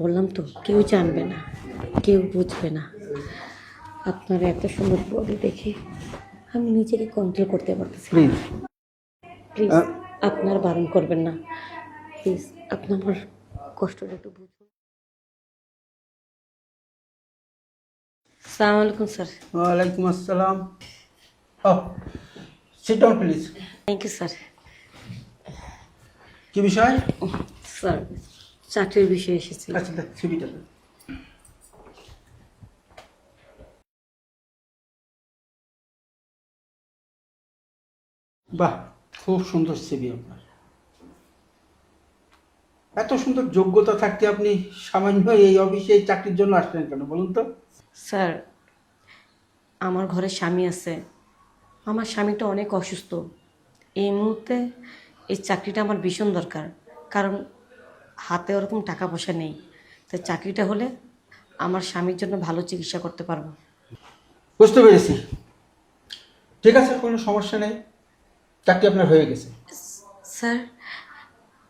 বললাম তো কেউ জানবে না কেউ বুঝবে না। আপনার এত সুন্দর বডি দেখে আমি নিজেকে কন্ট্রোল করতে পারতেছি প্লিজ প্লিজ আপনার বারণ করবেন না। প্লিজ আপনি আমার কষ্টটা একটু বুঝুন। সালাম আলাইকুম স্যার। ওয়ালাইকুম আসসালাম। ও sit down please thank you sir. কি বিষয়? স্যার চাকরির বিষয়ে এসেছি। আচ্ছা ছবিটা। বাহ খুব সুন্দর ছবি আপনার। এত সুন্দর যোগ্যতা থাকতে আপনি সামান্য এই অফিসে এই চাকরির জন্য আসলেন কেন বলুন তো? স্যার আমার ঘরে স্বামী আছে। আমার স্বামীটা অনেক অসুস্থ। এই মুহূর্তে এই চাকরিটা আমার ভীষণ দরকার। কারণ হাতে ওরকম টাকা পয়সা নেই। তাই চাকরিটা হলে আমার স্বামীর জন্য ভালো চিকিৎসা করতে পারব। বুঝতে পেরেছি। ঠিক আছে কোনো সমস্যা নেই। চাকরি আপনার হয়ে গেছে। স্যার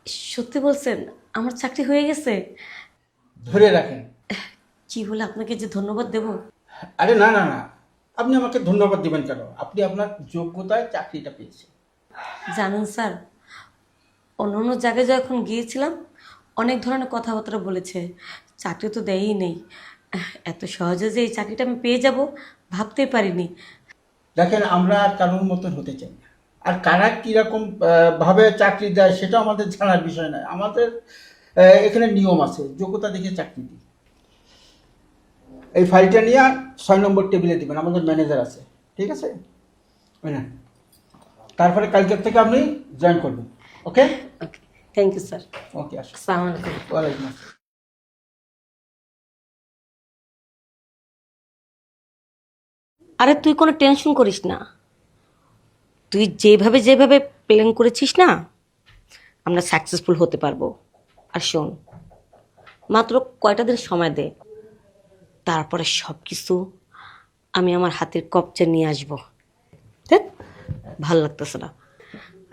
সত্যি বলছেন আমার চাকরি হয়ে গেছে? ধরে রাখেন। কি বলে আপনাকে যে ধন্যবাদ দেব? আরে না না না। আপনি আমাকে ধন্যবাদ দিবেন কেন? আপনি আপনার যোগ্যতায় চাকরিটা পেয়েছেন। জানেন স্যার অন্য অন্য জায়গায় যখন গিয়েছিলাম অনেক ধরনের কথাবার্তা বলেছে। চাকরি তো দেয়ই নেই। এত সহজে যে এই চাকরিটা আমি পেয়ে যাব ভাবতেই পারিনি। দেখেন, আমরা কারোর মতন হতে চাই না। আর কারা কীরকম ভাবে চাকরি দেয় সেটা আমাদের জানার বিষয় নয়। আমাদের এখানে নিয়ম আছে, যোগ্যতা দেখে চাকরি দিই। এই ফাইলটা নিয়ে ছয় নম্বর টেবিলে দিবেন, আমাদের ম্যানেজার আছে। ঠিক আছে? তারপরে কালকের থেকে আপনি জয়েন করবেন। Okay? Thank you sir okay আসসালামু আলাইকুম ওয়ালাইকুম আসসালাম আরে তুই কোনো টেনশন করিস না। তুই যেভাবে যেভাবে প্ল্যান করেছিস না আমরা সাকসেসফুল হতে পারব। আর শোন মাত্র কয়টা দিন সময় দে তারপরে সব কিছু আমি আমার হাতের কবচে নিয়ে আসব। দেখ ভালো লাগতেছে না।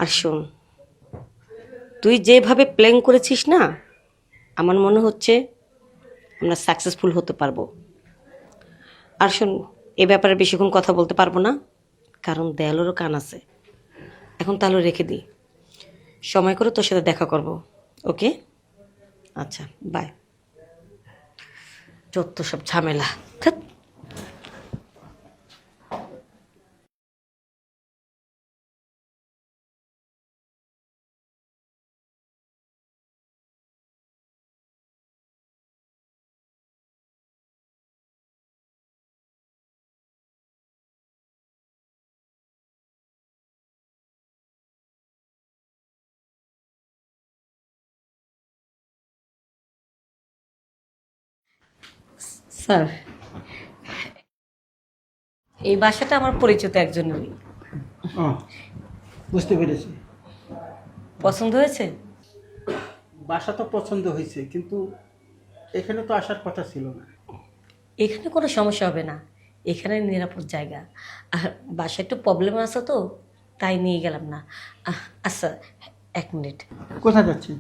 আর শোন তুই যেভাবে প্ল্যান করেছিস না, আমার মনে হচ্ছে আমরা সাকসেসফুল হতে পারব। আর শোন, এ ব্যাপারে বেশিক্ষণ কথা বলতে পারব না, কারণ দেয়ালেরও কান আছে। এখন তাহলে রেখে দিই। সময় করে তোর সাথে দেখা করব, ওকে? আচ্ছা বাই যত সব ঝামেলা। স্যার। এই বাসাটা আমার পরিচিত একজনেরই বুঝতে পেরেছি। পছন্দ হয়েছে? বাসা তো পছন্দ হয়েছে কিন্তু এখানে তো আসার কথা ছিল না। এখানে কোনো সমস্যা হবে না। এখানে নিরাপদ জায়গা। আর বাসায় একটু প্রবলেম আছে তো তাই নিয়ে গেলাম না। আচ্ছা এক মিনিট। কোথায় যাচ্ছেন?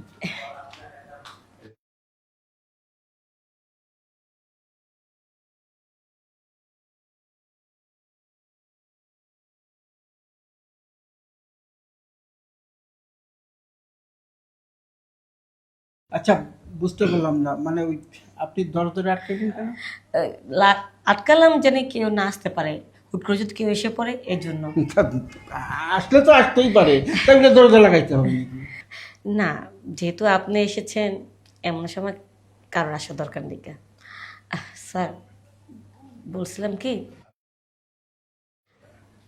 আচ্ছা বুঝতে পারলাম না। মানে ওই আপনি দর ধরে আটকেছেন কেন আটকালাম জানি কেউ না আসতে পারে। হুট করে যদি কেউ এসে পড়ে এই জন্য আসলে তো আসতেই পারে। দরজা লাগাইতে হবে না যেহেতু আপনি এসেছেন এমন সময় কারোর আসা দরকার নেই স্যার বলছিলাম কি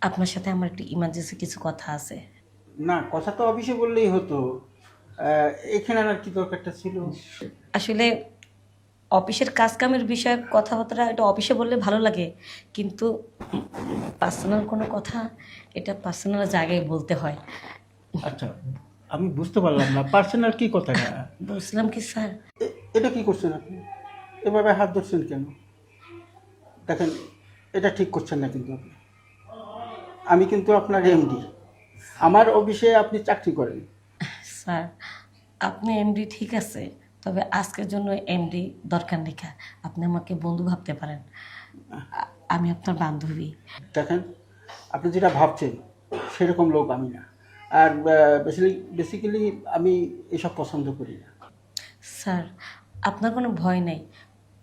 আপনার সাথে আমার একটু ইমার্জেন্সি কিছু কথা আছে। না কথা তো অফিসে বললেই হতো। এখানে আর কি দরকারটা ছিল? আসলে অফিসের কাজ কামের বিষয়ে কথাবার্তা এটা অফিসে বললে ভালো লাগে কিন্তু পার্সোনাল কোনো কথা এটা পার্সোনাল জায়গায় বলতে হয়। আচ্ছা আমি বুঝতে পারলাম না পার্সোনাল কি কথা? বলছিলাম কি স্যার? এটা কি করছেন আপনি? এভাবে হাত ধরছেন কেন? দেখেন এটা ঠিক করছেন না কিন্তু আপনি। আমি কিন্তু আপনার এমডি আমার অফিসে আপনি চাকরি করেন। স্যার আপনি এমডি ঠিক আছে তবে আজকের জন্য এমডি দরকার লেখা আপনি আমাকে বন্ধু ভাবতে পারেন। আমি আপনার বান্ধবী। দেখেন আপনি যেটা ভাবছেন সেরকম লোক আমি না। আর বেসিক্যালি আমি এসব পছন্দ করি না। স্যার আপনার কোনো ভয় নেই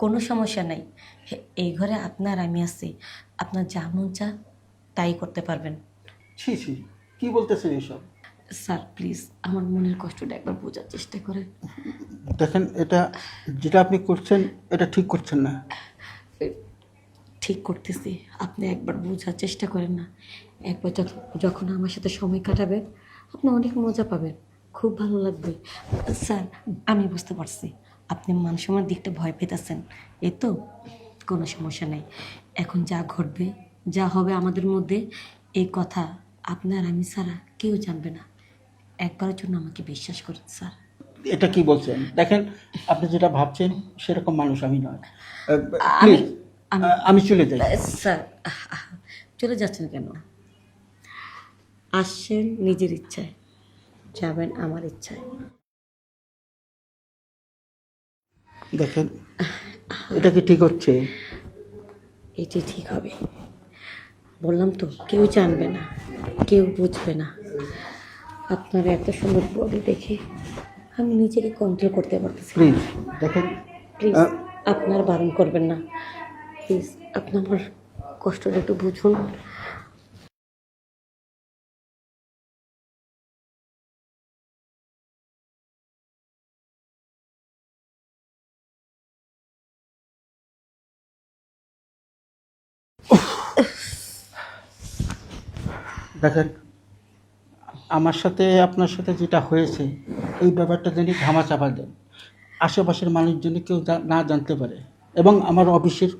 কোনো সমস্যা নাই। এই ঘরে আপনার আমি আছি। আপনার যা মন চা তাই করতে পারবেন। ছি ছি কি বলতেছেন এসব? স্যার প্লিজ আমার মনের কষ্টটা একবার বোঝার চেষ্টা করেন। দেখেন এটা যেটা আপনি করছেন এটা ঠিক করছেন না। ঠিক করতেছি। আপনি একবার বোঝার চেষ্টা করেন না। একবার যখন যখন আমার সাথে সময় কাটাবে আপনি অনেক মজা পাবেন। খুব ভালো লাগবে। স্যার আমি বুঝতে পারছি। আপনি মান সম্মানের দিকটা ভয় পেতেছেন। এই তো কোনো সমস্যা নেই। এখন যা ঘটবে যা হবে আমাদের মধ্যে এই কথা আপনার আমি ছাড়া কেউ জানবে না। একবারের জন্য আমাকে বিশ্বাস করুন স্যার। এটা কি বলছেন? দেখেন আপনি যেটা ভাবছেন সেরকম মানুষ আমি নয়। আমি চলে যাই। স্যার চলে যাচ্ছেন কেন? আসছেন নিজের ইচ্ছায় যাবেন আমার ইচ্ছায়। দেখেন এটা কি ঠিক হচ্ছে? এটি ঠিক হবে। বললাম তো কেউ জানবে না কেউ বুঝবে না। আপনার এত সুন্দর বডি দেখে আমি নিজেকে কন্ট্রোল করতে পারতেছি প্লিজ দেখেন প্লিজ আপনার বারণ করবেন না। প্লিজ আপনি আমার কষ্টটা একটু বুঝুন। দেখেন আমার সাথে আপনার সাথে যেটা হয়েছে এই ব্যাপারটা যেন ঘামা চাপা দেন। আশেপাশের মানুষজন কেউ না জানতে পারে এবং আমার অফিসের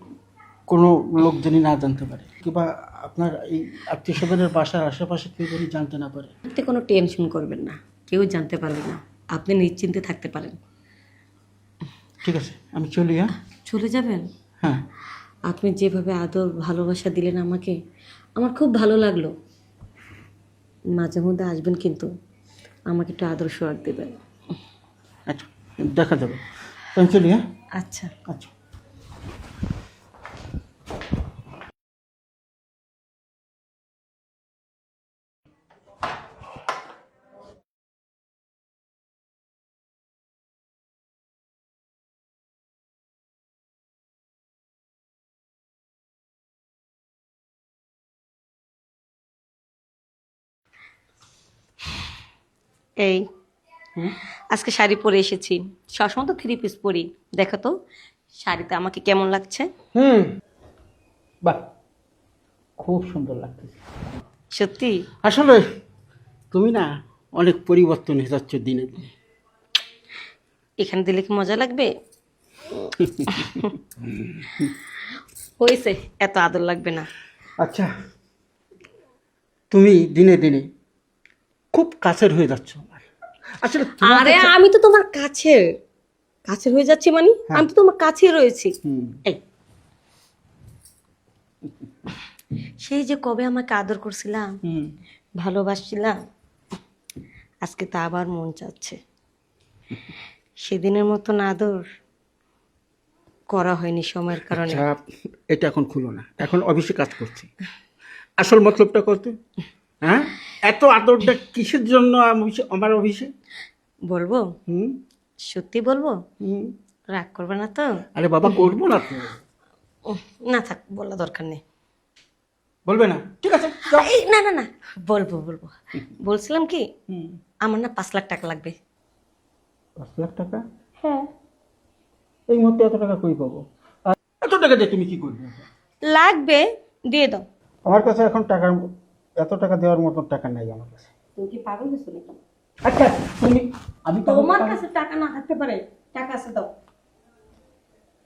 কোনো লোকজনই না জানতে পারে। কিংবা আপনার এই আত্মীয় স্বজনের বাসার আশেপাশে কেউ যদি জানতে না পারে। আপনি কোনো টেনশন করবেন না কেউ জানতে পারবে না আপনি নিশ্চিন্তে থাকতে পারেন। ঠিক আছে আমি চলি হ্যাঁ? চলে যাবেন? হ্যাঁ। আপনি যেভাবে আদর ভালোবাসা দিলেন আমাকে আমার খুব ভালো লাগল। মাঝে মধ্যে আসবেন কিন্তু আমাকে একটু আদর্শ আর দেবেন। আচ্ছা দেখা যাবে। আচ্ছা। আচ্ছা। এই। আজকে শাড়ি পরে এসেছি। সবসময় তো থ্রি পিস পরি। দেখো তো শাড়িতে আমাকে কেমন লাগছে? হুম। বাহ খুব সুন্দর লাগতেছে। সত্যি? আসলে তুমি না অনেক পরিবর্তন হয়ে যাচ্ছ দিনে দিনে। এখানে দিলে কি মজা লাগবে? হয়েছে এত আদর লাগবে না। আচ্ছা তুমি দিনে দিনে খুব কাছের হয়ে যাচ্ছ। আমার আসলে তোমাকে আরে চা- আমি তো তোমার কাছে কাছে হয়ে যাচ্ছি মানে? আমি তো তোমার কাছে রয়েছি। হুম, এই। সেই যে কবে আমাকে আদর করছিলাম হুম। ভালোবাসছিলাম আজকে তা আবার মন চাচ্ছে। সেদিনের মতন আদর করা হয়নি সময়ের কারণে। আচ্ছা এটা এখন খুলো না। এখন অফিসে কাজ করছি। আসল মতলবটা কত হ্যাঁ? এত আদরটা কিসের জন্য আমার অফিসে বলব? হুম? সত্যি বলব? হুম। রাগ করবে না তো? আরে বাবা করব না তো। না থাক বলা দরকার নেই। বলবে না? ঠিক আছে এই না না না বলব বলব। বলছিলাম কি। আমার না পাঁচ লাখ টাকা লাগবে। পাঁচ লাখ টাকা? হ্যাঁ। এই মুহূর্তে এত টাকা কই পাবো? এত টাকা দিয়ে তুমি কি করবে? লাগবে দিয়ে দাও। আমার কাছে এখন টাকার এত টাকা দেওয়ার মতো টাকা নাই আমার কাছে। তুমি কি পাগল হয়েছো নাকি? আচ্ছা তুমি আমি তো তোমার কাছে টাকা না থাকতে পারে টাকা আছে দাও।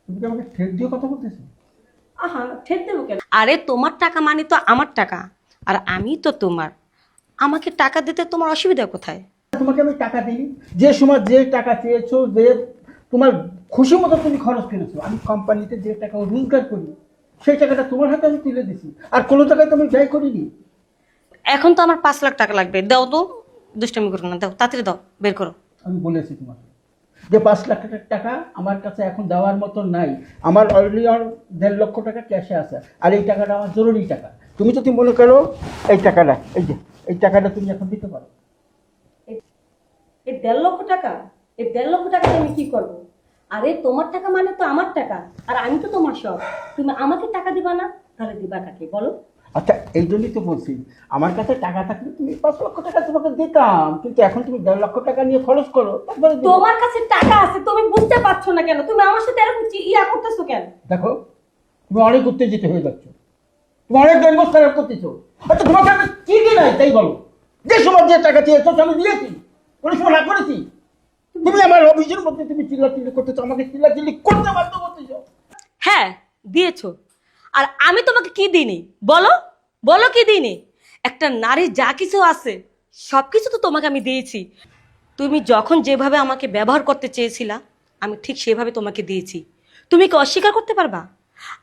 তুমি কি আমাকে ঠেক দিয়ে কথা বলতেছো? আহা ঠেক দেবো কেন? আরে তোমার টাকা মানে তো আমার টাকা আর আমি তো তোমার। আমাকে টাকা দিতে তোমার অসুবিধা কোথায়? তোমাকে আমি টাকা দিই। যে সময় যে টাকা চেয়েছো যে তোমার খুশি মতো তুমি খরচ করেছ আমি কোম্পানিতে যে টাকা রোজগার করি সেই টাকাটা তোমার হাতে আমি তুলে দিছি। আর কোনো টাকায় তো আমি ব্যয় করিনি। এখন তো আমার পাঁচ লাখ টাকা লাগবে। দাও তো দুষ্টামি করো না দাও তাড়াতাড়ি দাও বের করো। আমি বলেছি তোমাকে যে পাঁচ লাখ টাকা আমার কাছে এখন দেওয়ার মতো নাই। আমার অলরেডি আর দেড় লক্ষ টাকা ক্যাশে আছে। আর এই টাকাটা আমার জরুরি টাকা। তুমি যদি মনে করো এই টাকাটা এই যে এই টাকাটা তুমি এখন দিতে পারো। এই দেড় লক্ষ টাকা এই দেড় লক্ষ টাকা আমি কি করব? আরে তোমার টাকা মানে তো আমার টাকা। আর আমি তো তোমার সব। তুমি আমাকে টাকা দিবা না তাহলে দিবা কাকে? বলো। আচ্ছা এই জন্যই তো বলছি আমার কাছে টাকা থাকলে তুমি পাঁচ লক্ষ টাকা তোমাকে দিতাম কিন্তু এখন তুমি দেড় লক্ষ টাকা নিয়ে খরচ করো তারপরে দিবো। তোমার কাছে টাকা আছে তুমি বুঝতে পারছ না কেন? তুমি আমার সাথে এরকম চি- ইয়া করতেছো কেন? দেখো তুমি অনেক উত্তেজিত হয়ে যাচ্ছ তুমি অনেক ব্যবস্থা করতেছো আচ্ছা তোমাকে আমি কি কি নাই তাই বলো। যে সময় যে টাকা চেয়েছো আমি দিয়েছি কোনো সময় না করেছি। তুমি আমার অভিযোগের মধ্যে তুমি চিল্লাচিল্লি করতেছো আমাকে চিল্লাচিল্লি করতে বাধ্য করতেছো। হ্যাঁ দিয়েছ। আর আমি তোমাকে কি দিইনি? বলো বলো কি দিইনি? একটা নারীর যা কিছু আছে সব কিছু তো তোমাকে আমি দিয়েছি। তুমি যখন যেভাবে আমাকে ব্যবহার করতে চেয়েছিলা, আমি ঠিক সেভাবে তোমাকে দিয়েছি। তুমি কি অস্বীকার করতে পারবা?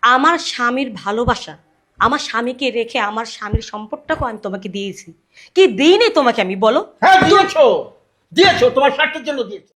আমার স্বামীর ভালোবাসা, আমার স্বামীকে রেখে আমার স্বামীর সম্পদটাকেও আমি তোমাকে দিয়েছি। কি দিইনি তোমাকে আমি? বলো। হ্যাঁ দিয়েছ। দিয়েছ, তোমার স্বার্থের জন্য দিয়েছ।